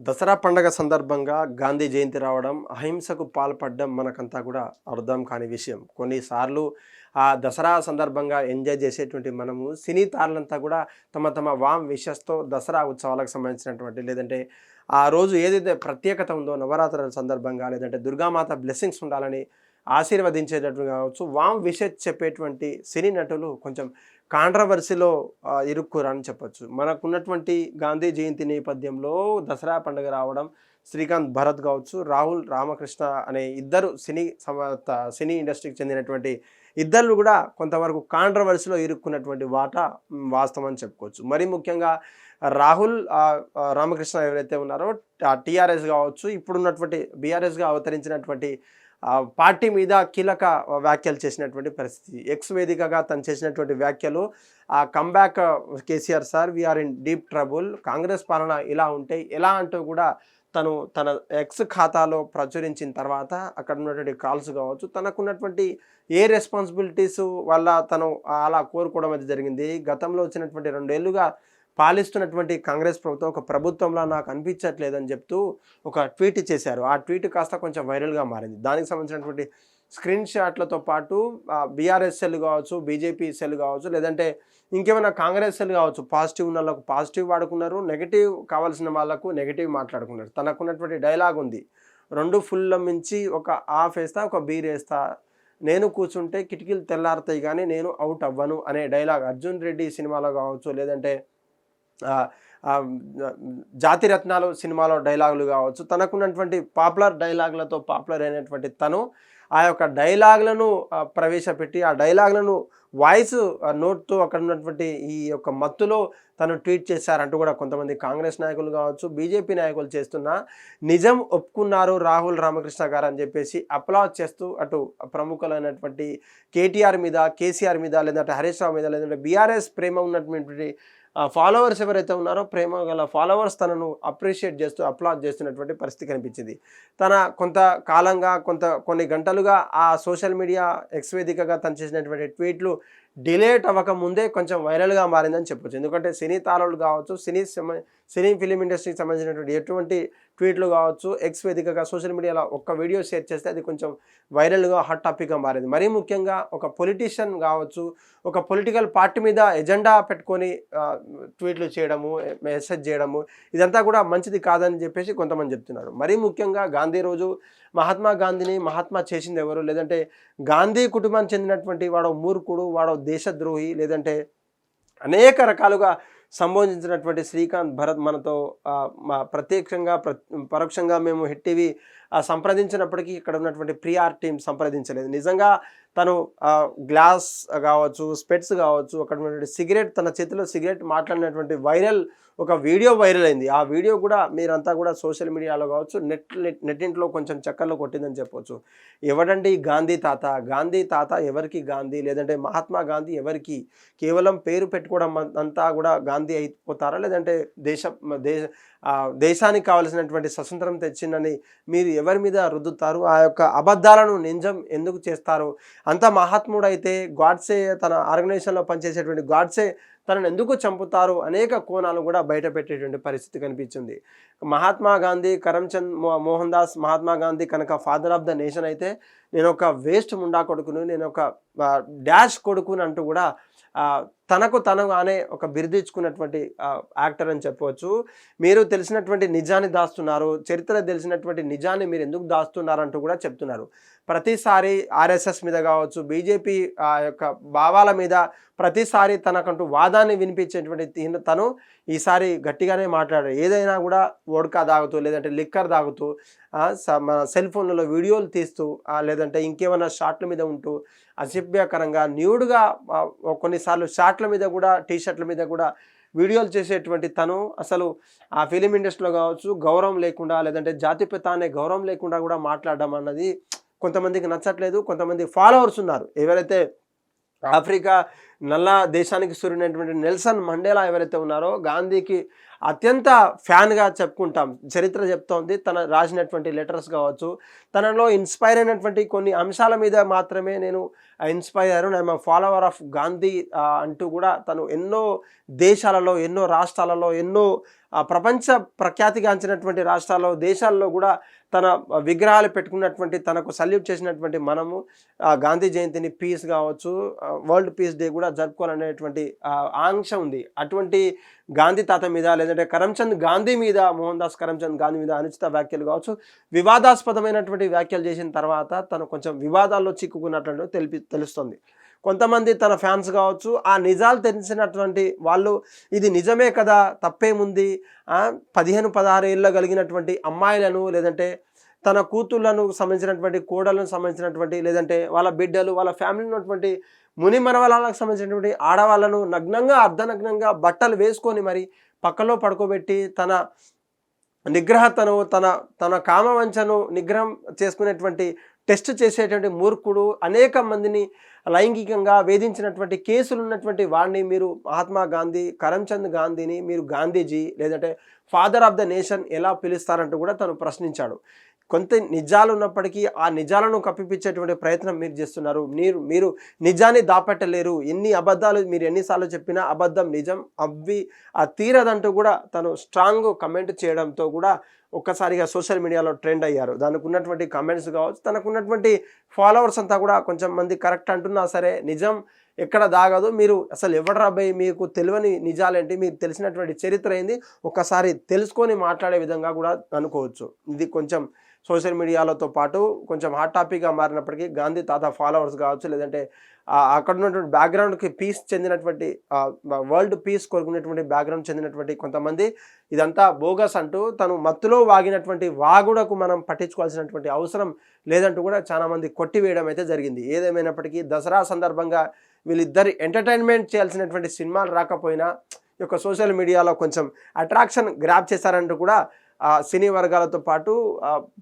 దసరా పండగ సందర్భంగా గాంధీ జయంతి రావడం అహింసకు పాల్పడడం మనకంతా కూడా అర్థం కాని విషయం. కొన్నిసార్లు ఆ దసరా సందర్భంగా ఎంజాయ్ చేసేటువంటి మనము సినీ తారలంతా కూడా తమ తమ వామ్ విషస్తో దసరా ఉత్సవాలకు సంబంధించినటువంటి లేదంటే ఆ రోజు ఏదైతే ప్రత్యేకత ఉందో నవరాత్రుల సందర్భంగా లేదంటే దుర్గామాత బ్లెస్సింగ్స్ ఉండాలని ఆశీర్వదించేటట్టు కావచ్చు వామ్ విషెస్ చెప్పేటువంటి సినీ నటులు కొంచెం కాంట్రవర్సీలో ఇరుక్కురని చెప్పొచ్చు. మనకున్నటువంటి గాంధీ జయంతి నేపథ్యంలో దసరా పండుగ రావడం శ్రీకాంత్ భరత్ కావచ్చు రాహుల్ రామకృష్ణ అనే ఇద్దరు సినీ సమ సినీ ఇండస్ట్రీకి చెందినటువంటి ఇద్దరు కూడా కొంతవరకు కాంట్రవర్సీలో ఇరుక్కున్నటువంటి వాటా వాస్తవం అని చెప్పుకోవచ్చు. మరి ముఖ్యంగా రాహుల్ రామకృష్ణ ఎవరైతే ఉన్నారో టీఆర్ఎస్ కావచ్చు ఇప్పుడున్నటువంటి బీఆర్ఎస్గా అవతరించినటువంటి పార్టీ మీద కీలక వ్యాఖ్యలు చేసినటువంటి పరిస్థితి. ఎక్స్ వేదికగా తను చేసినటువంటి వ్యాఖ్యలు ఆ comeback KCR sir we are in deep trouble Congress పాలన ఇలా ఉంటే ఎలా అంటూ కూడా తను తన ఎక్స్ ఖాతాలో ప్రచురించిన తర్వాత అక్కడ ఉన్నటువంటి కాల్స్ కావచ్చు తనకున్నటువంటి ఏ రెస్పాన్సిబిలిటీస్ వల్ల తను అలా కోరుకోవడం అది జరిగింది. గతంలో వచ్చినటువంటి రెండేళ్ళుగా పాలిస్తున్నటువంటి కాంగ్రెస్ ప్రభుత్వం ఒక ప్రభుత్వంలా నాకు అనిపించట్లేదని చెప్తూ ఒక ట్వీట్ చేశారు. ఆ ట్వీట్ కాస్త కొంచెం వైరల్గా మారింది. దానికి సంబంధించినటువంటి స్క్రీన్ షాట్లతో పాటు బీఆర్ఎస్ సెల్ కావచ్చు బీజేపీ సెల్ కావచ్చు లేదంటే ఇంకేమైనా కాంగ్రెస్ సెల్ కావచ్చు పాజిటివ్ ఉన్న వాళ్ళకు పాజిటివ్ వాడుకున్నారు నెగిటివ్ కావాల్సిన వాళ్ళకు నెగిటివ్ మాట్లాడుకున్నారు. తనకున్నటువంటి డైలాగ్ ఉంది రెండు ఫుల్ మించి ఒక హాఫ్ వేస్తా ఒక బీర్ వేస్తా. నేను కూర్చుంటే కిటికీలు తెల్లారుతాయి కానీ నేను అవుట్ అవ్వను అనే డైలాగ్. అర్జున్ రెడ్డి సినిమాలో కావచ్చు లేదంటే జాతి రత్నాలు సినిమాలో డైలాగులు కావచ్చు తనకున్నటువంటి పాపులర్ డైలాగులతో పాపులర్ అయినటువంటి తను ఆ యొక్క డైలాగులను ప్రవేశపెట్టి ఆ డైలాగులను వాయిస్ నోట్తో అక్కడ ఉన్నటువంటి ఈ యొక్క మత్తులో తను ట్వీట్ చేశారంటూ కూడా కొంతమంది కాంగ్రెస్ నాయకులు కావచ్చు బీజేపీ నాయకులు చేస్తున్న నిజం ఒప్పుకున్నారు రాహుల్ రామకృష్ణ గారు అని చెప్పేసి అప్లాజ్ చేస్తూ అటు ప్రముఖులైనటువంటి కేటీఆర్ మీద కేసీఆర్ మీద లేదంటే హరీష్ రావు మీద లేదంటే బీఆర్ఎస్ ప్రేమ ఉన్నటువంటి ఫాలోవర్స్ ఎవరైతే ఉన్నారో ప్రేమ గల ఫాలోవర్స్ తనను అప్రిషియేట్ చేస్తూ అప్లాడ్ చేస్తున్నటువంటి పరిస్థితి కనిపించింది. తన కొంత కాలంగా కొంత కొన్ని గంటలుగా ఆ సోషల్ మీడియా ఎక్స్ వేదికగా తను చేసినటువంటి ట్వీట్లు డిలేట్ అవ్వక ముందే కొంచెం వైరల్గా మారిందని చెప్పొచ్చు. ఎందుకంటే సినీ తారలు కావచ్చు సినీ సినీ ఫిలిం ఇండస్ట్రీకి సంబంధించినటువంటి ఎటువంటి ట్వీట్లు కావచ్చు ఎక్స్ వేదికగా సోషల్ మీడియాలో ఒక్క వీడియో షేర్ చేస్తే అది కొంచెం వైరల్గా హాట్ టాపిక్గా మారింది. మరీ ముఖ్యంగా ఒక పొలిటీషియన్ కావచ్చు ఒక పొలిటికల్ పార్టీ మీద ఎజెండా పెట్టుకొని ట్వీట్లు చేయడము మెసేజ్ చేయడము ఇదంతా కూడా మంచిది కాదని చెప్పేసి కొంతమంది చెప్తున్నారు. మరీ ముఖ్యంగా గాంధీ రోజు మహాత్మా గాంధీని మహాత్మా చేసింది ఎవరు? లేదంటే గాంధీ కుటుంబానికి చెందినటువంటి వాడో మూర్ఖుడు వాడో దేశద్రోహి లేదంటే అనేక రకాలుగా సంబోధించినటువంటి శ్రీకాంత్ భరత్ మనతో మా ప్రత్యక్షంగా ప్ర పరోక్షంగా మేము హిట్ టీవీ సంప్రదించినప్పటికీ ఇక్కడ ఉన్నటువంటి ప్రియార్ టీం సంప్రదించలేదు. నిజంగా తను గ్లాస్ కావచ్చు స్పెట్స్ కావచ్చు అక్కడ సిగరెట్ తన చేతిలో సిగరెట్ మాట్లాడినటువంటి వైరల్ ఒక వీడియో వైరల్ అయింది. ఆ వీడియో కూడా మీరంతా కూడా సోషల్ మీడియాలో కావచ్చు నెట్ నెట్టింట్లో కొంచెం చక్కర్లో కొట్టిందని చెప్పొచ్చు. ఎవడండి గాంధీ తాత? గాంధీ తాత ఎవరికి గాంధీ? లేదంటే మహాత్మా గాంధీ ఎవరికి? కేవలం పేరు పెట్టుకోవడం అంతా కూడా గాంధీ అయిపోతారా? లేదంటే దేశ దేశ దేశానికి కావలసినటువంటి స్వతంత్రం తెచ్చిందని మీరు ఎవరి మీద రుద్దుతారు? ఆ యొక్క అబద్ధాలను నిజం ఎందుకు చేస్తారు? అంత మహాత్ముడు అయితే గాడ్సే తన ఆర్గనైజేషన్లో పనిచేసేటువంటి గాడ్సే తనను ఎందుకు చంపుతారు అనేక కోణాలు కూడా బయట పెట్టేటువంటి పరిస్థితి కనిపించింది. మహాత్మా గాంధీ కరమ్చంద్ మో మోహన్ దాస్ మహాత్మా గాంధీ కనుక ఫాదర్ ఆఫ్ ద నేషన్ అయితే నేను ఒక వేస్ట్ ముండా కొడుకును నేను ఒక డాష్ కొడుకుని అంటూ కూడా తనకు తను అనే ఒక బిరుదిచ్చుకున్నటువంటి యాక్టర్ అని చెప్పవచ్చు. మీరు తెలిసినటువంటి నిజాన్ని దాస్తున్నారు చరిత్ర తెలిసినటువంటి నిజాన్ని మీరు ఎందుకు దాస్తున్నారు అంటూ కూడా చెప్తున్నారు. ప్రతిసారి ఆర్ఎస్ఎస్ మీద కావచ్చు బీజేపీ ఆ యొక్క భావాల మీద ప్రతిసారి తనకంటూ వాదాన్ని వినిపించేటువంటి తను ఈసారి గట్టిగానే మాట్లాడారు. ఏదైనా కూడా వోడ్కా తాగుతూ లేదంటే లిక్కర్ తాగుతూ మన సెల్ ఫోన్లలో వీడియోలు తీస్తూ లేదంటే ఇంకేమైనా షాట్ల మీద ఉంటూ అసభ్యకరంగా న్యూడ్గా కొన్నిసార్లు షాట్ల మీద కూడా టీ షర్ట్ల మీద కూడా వీడియోలు చేసేటువంటి తను అసలు ఆ ఫిలిం ఇండస్ట్రీలో కావచ్చు గౌరవం లేకుండా లేదంటే జాతిపిత అనే గౌరవం లేకుండా కూడా మాట్లాడడం అన్నది కొంతమందికి నచ్చట్లేదు కొంతమంది ఫాలోవర్స్ ఉన్నారు. ఎవరైతే ఆఫ్రికా నల్ల దేశానికి సూర్యునటువంటి నెల్సన్ మండేలా ఎవరైతే ఉన్నారో గాంధీకి అత్యంత ఫ్యాన్గా చెప్పుకుంటాం చరిత్ర చెప్తోంది. తన రాసినటువంటి లెటర్స్ కావచ్చు తనలో ఇన్స్పైర్ అయినటువంటి కొన్ని అంశాల మీద మాత్రమే నేను ఇన్స్పైర్ అయ్యాను. ఐఎమ్ ఫాలోవర్ ఆఫ్ గాంధీ అంటూ కూడా తను ఎన్నో దేశాలలో ఎన్నో రాష్ట్రాలలో ఎన్నో ప్రపంచ ప్రఖ్యాతిగాంచినటువంటి రాష్ట్రాల్లో దేశాల్లో కూడా తన విగ్రహాలు పెట్టుకున్నటువంటి తనకు సల్యూట్ చేసినటువంటి మనము గాంధీ జయంతిని పీస్ కావచ్చు వరల్డ్ పీస్ డే కూడా జరుపుకోవాలనేటువంటి ఆంక్ష ఉంది. అటువంటి గాంధీ తాత మీద లేదంటే కరమ్చంద్ గాంధీ మీద మోహన్ దాస్ కరమ్చంద్ గాంధీ మీద అనుచిత వ్యాఖ్యలు కావచ్చు వివాదాస్పదమైనటువంటి వ్యాఖ్యలు చేసిన తర్వాత తను కొంచెం వివాదాల్లో చిక్కుకున్నట్లు తెలిపి తెలుస్తుంది. కొంతమంది తన ఫ్యాన్స్ కావచ్చు ఆ నిజాలు తెలిసినటువంటి వాళ్ళు ఇది నిజమే కదా తప్పేముంది పదిహేను పదహారు ఏళ్ళ కలిగినటువంటి అమ్మాయిలను లేదంటే తన కూతుళ్ళను సంబంధించినటువంటి కోడలను సంబంధించినటువంటి లేదంటే వాళ్ళ బిడ్డలు వాళ్ళ ఫ్యామిలీ ఉన్నటువంటి ముని మనవలాలకు సంబంధించినటువంటి ఆడవాళ్ళను నగ్నంగా అర్ధనగ్నంగా బట్టలు వేసుకొని మరి పక్కలో పడుకోబెట్టి తన నిగ్రహతను తన తన కామవంచను నిగ్రహం చేసుకునేటువంటి టెస్ట్ చేసేటువంటి మూర్ఖుడు అనేక మందిని లైంగికంగా వేధించినటువంటి కేసులు ఉన్నటువంటి వాడిని మీరు మహాత్మా గాంధీ కరంచంద్ గాంధీని మీరు గాంధీజీ లేదంటే ఫాదర్ ఆఫ్ ద నేషన్ ఎలా పిలుస్తారంటూ కూడా తను ప్రశ్నించాడు. కొంత నిజాలు ఉన్నప్పటికీ ఆ నిజాలను కప్పిపించేటువంటి ప్రయత్నం మీరు చేస్తున్నారు. మీరు మీరు నిజాన్ని దాపెట్టలేరు. ఎన్ని అబద్ధాలు మీరు ఎన్నిసార్లు చెప్పినా అబద్ధం నిజం అవి ఆ తీరదంటూ కూడా తను స్ట్రాంగ్ కమెంట్ చేయడంతో కూడా ఒక్కసారిగా సోషల్ మీడియాలో ట్రెండ్ అయ్యారు. దానికి ఉన్నటువంటి కమెంట్స్ కావచ్చు తనకు ఉన్నటువంటి ఫాలోవర్స్ అంతా కూడా కొంచెం మంది కరెక్ట్ అంటున్నా సరే నిజం ఎక్కడ దాగదు. మీరు అసలు ఎవడు రాబోయి మీకు తెలియని నిజాలేంటి? మీకు తెలిసినటువంటి చరిత్ర ఏంది? ఒక్కసారి తెలుసుకొని మాట్లాడే విధంగా కూడా అనుకోవచ్చు. ఇది కొంచెం సోషల్ మీడియాలతో పాటు కొంచెం హాట్ టాపిక్గా మారినప్పటికీ గాంధీ తాత ఫాలోవర్స్ కావచ్చు లేదంటే అక్కడ ఉన్నటువంటి బ్యాక్గ్రౌండ్కి పీస్ చెందినటువంటి వరల్డ్ పీస్ కోరుకునేటువంటి బ్యాక్గ్రౌండ్ చెందినటువంటి కొంతమంది. ఇదంతా బోగస్ అంటూ తను మత్తులో వాగినటువంటి వాగుడకు మనం పట్టించుకోవాల్సినటువంటి అవసరం లేదంటూ కూడా చాలామంది కొట్టివేయడం అయితే జరిగింది. ఏదేమైనప్పటికీ దసరా సందర్భంగా వీళ్ళిద్దరి ఎంటర్టైన్మెంట్ చేయాల్సినటువంటి సినిమాలు రాకపోయినా ఈ యొక్క సోషల్ మీడియాలో కొంచెం అట్రాక్షన్ గ్రాప్ చేశారంటూ కూడా సినీ వర్గాలతో పాటు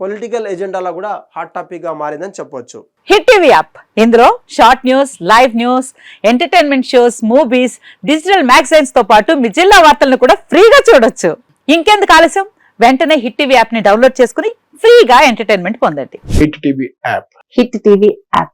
పొలిటికల్ ఎజెండాలో కూడా హాట్ టాపిక్గా మారిందని చెప్పొచ్చు. Hit TV app. ఇందులో short news live news entertainment shows movies digital మ్యాగజైన్స్తో పాటు మీ జిల్లా వార్తలను కూడా ఫ్రీగా చూడొచ్చు. ఇంకెందుకు ఆలస్యం? వెంటనే హిట్ టీవీ యాప్ని డౌన్లోడ్ చేసుకుని ఫ్రీగా ఎంటర్టైన్మెంట్ పొందండి. Hit TV app. Hit TV app.